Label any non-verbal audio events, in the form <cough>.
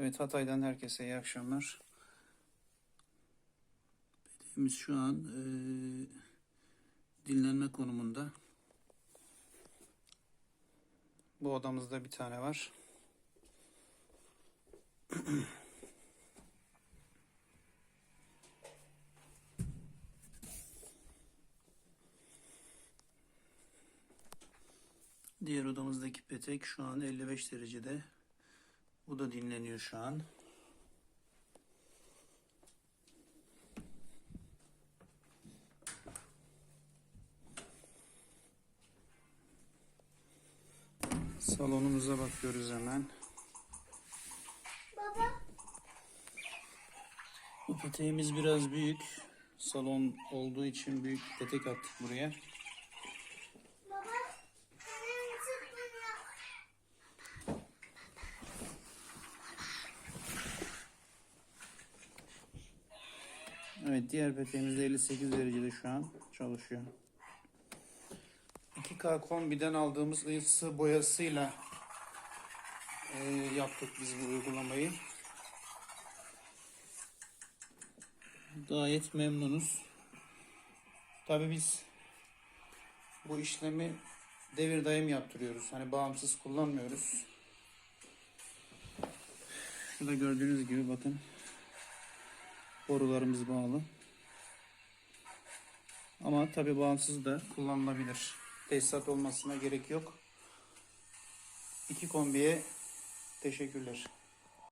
Evet Hatay'dan herkese iyi akşamlar. Bedeğimiz şu an eee, dinlenme konumunda. Bu odamızda bir tane var. <clears throat> Diğer odamızdaki petek şu an 55 derecede. Bu da dinleniyor şu an. Salonumuza bakıyoruz hemen. Baba, Bu peteğimiz biraz büyük. Salon olduğu için büyük petek attık buraya. Evet diğer peteğimiz de 58 derecede şu an çalışıyor. 2K kombiden aldığımız ısı boyasıyla e, yaptık biz bu uygulamayı. Gayet memnunuz. Tabi biz bu işlemi devir dayım yaptırıyoruz. Hani bağımsız kullanmıyoruz. Şurada gördüğünüz gibi bakın borularımız bağlı. Ama tabi bağımsız da kullanılabilir. Tesisat olmasına gerek yok. İki kombiye teşekkürler.